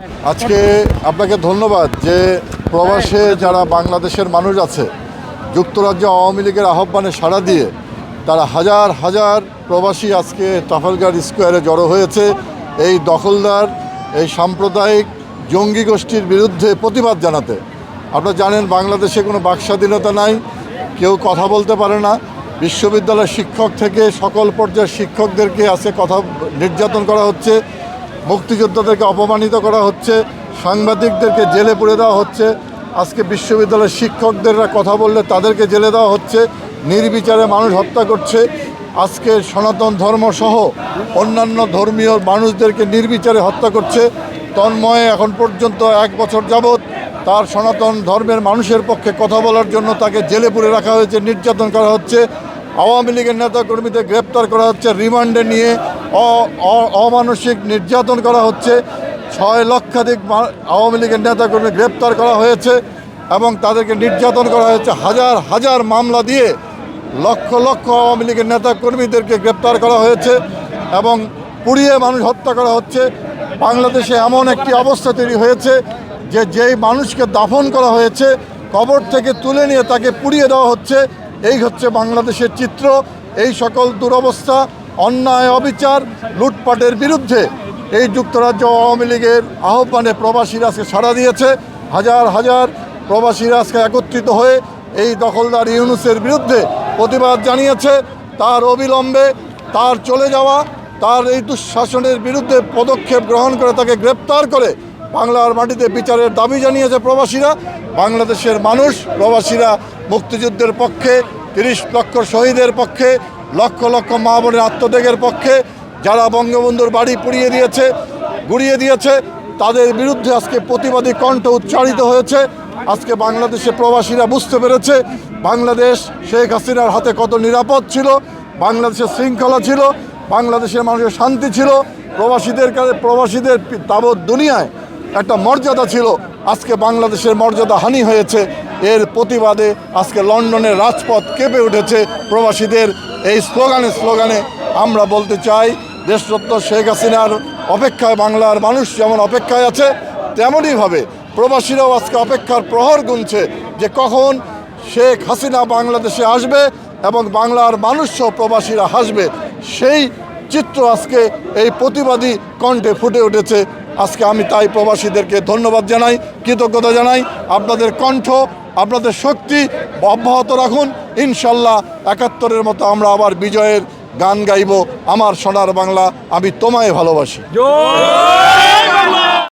আজকে আপনাকে ধন্যবাদ যে প্রবাসে যারা বাংলাদেশের মানুষ আছে যুক্তরাজ্য আওয়ামী লীগের আহ্বানে সাড়া দিয়ে তারা হাজার হাজার প্রবাসী আজকে ট্রাফালগার স্কোয়ারে জড়ো হয়েছে। এই দখলদার এই সাম্প্রদায়িক জঙ্গি গোষ্ঠীর বিরুদ্ধে প্রতিবাদ জানাতে। আপনারা জানেন বাংলাদেশে কোনো বাকস্বাধীনতা নাই কেউ কথা বলতে পারে না। বিশ্ববিদ্যালয়ের শিক্ষক থেকে সকল পর্যায়ের শিক্ষকদেরকে আজকে কথা নির্যাতন করা হচ্ছে। মুক্তিযোদ্ধাদেরকে অপমানিত করা হচ্ছে, সাংবাদিকদেরকে জেলে পুরে দেওয়া হচ্ছে, আজকে বিশ্ববিদ্যালয়ের শিক্ষকদেররা কথা বললে তাদেরকে জেলে দেওয়া হচ্ছে, নির্বিচারে মানুষ হত্যা করছে, আজকে সনাতন ধর্ম সহ অন্যান্য ধর্মীয় মানুষদেরকে নির্বিচারে হত্যা করছে, তন্ময়ে এখন পর্যন্ত এক বছর যাবৎ তার সনাতন ধর্মের মানুষের পক্ষে কথা বলার জন্য তাকে জেলে পুরে রাখা হয়েছে, নির্যাতন করা হচ্ছে, আওয়ামী লীগের নেতাকর্মীদের গ্রেপ্তার করা হচ্ছে, রিমান্ডে নিয়ে অমানসিক নির্যাতন করা হচ্ছে। ছয় লক্ষাধিক আওয়ামী লীগের নেতাকর্মী গ্রেপ্তার করা হয়েছে এবং তাদেরকে নির্যাতন করা হয়েছে। হাজার হাজার মামলা দিয়ে লক্ষ লক্ষ আওয়ামী লীগের নেতাকর্মীদেরকে গ্রেপ্তার করা হয়েছে এবং পুড়িয়ে মানুষ হত্যা করা হচ্ছে। বাংলাদেশে এমন একটি অবস্থা তৈরি হয়েছে যে যেই মানুষকে দাফন করা হয়েছে, কবর থেকে তুলে নিয়ে তাকে পুড়িয়ে দেওয়া হচ্ছে। এই হচ্ছে বাংলাদেশের চিত্র। এই সকল দুরবস্থা অন্যায় অবিচার লুটপাটের বিরুদ্ধে এই যুক্তরাজ্য আওয়ামী লীগের আহ্বানে প্রবাসীরা আজকে সাড়া দিয়েছে। হাজার হাজার প্রবাসীরা আজকে একত্রিত হয়ে এই দখলদার ইউনুসের বিরুদ্ধে প্রতিবাদ জানিয়েছে। তার অবিলম্বে তার চলে যাওয়া, তার এই দুঃশাসনের বিরুদ্ধে পদক্ষেপ গ্রহণ করে তাকে গ্রেপ্তার করে বাংলার মাটিতে বিচারের দাবি জানিয়েছে প্রবাসীরা। বাংলাদেশের মানুষ, প্রবাসীরা মুক্তিযুদ্ধের পক্ষে, তিরিশ লক্ষ শহীদের পক্ষে লক্ষ লক্ষ মা বোনের আত্মত্যাগের পক্ষে যারা বঙ্গবন্ধুর বাড়ি পুড়িয়ে দিয়েছে, গুড়িয়ে দিয়েছে, তাদের বিরুদ্ধে আজকে প্রতিবাদী কণ্ঠ উচ্চারিত হয়েছে। আজকে বাংলাদেশে প্রবাসীরা বুঝতে পেরেছে, বাংলাদেশ শেখ হাসিনার হাতে কত নিরাপদ ছিল, বাংলাদেশের শৃঙ্খলা ছিল, বাংলাদেশের মানুষের শান্তি ছিল, প্রবাসীদের কাছে প্রবাসীদের তাবৎ দুনিয়ায় একটা মর্যাদা ছিল। আজকে বাংলাদেশের মর্যাদা হানি হয়েছে। এর প্রতিবাদে আজকে লন্ডনের রাজপথ কেঁপে উঠেছে প্রবাসীদের। এই স্লোগানে স্লোগানে আমরা বলতে চাই, দেশরত্ন শেখ হাসিনার অপেক্ষায় বাংলার মানুষ যেমন অপেক্ষায় আছে, তেমনইভাবে প্রবাসীরাও আজকে অপেক্ষার প্রহর গুনছে যে কখন শেখ হাসিনা বাংলাদেশে আসবে এবং বাংলার মানুষসহ প্রবাসীরা হাসবে। সেই চিত্র আজকে এই প্রতিবাদী কণ্ঠে ফুটে উঠেছে। আজকে আমি তাই প্রবাসীদেরকে ধন্যবাদ জানাই, কৃতজ্ঞতা জানাই। আপনাদের কণ্ঠ আপনাদের শক্তি অব্যাহত রাখুন। ইনশাল্লাহ একাত্তরের মতো আমরা আবার বিজয়ের গান গাইব। আমার সোনার বাংলা, আমি তোমায় ভালোবাসি।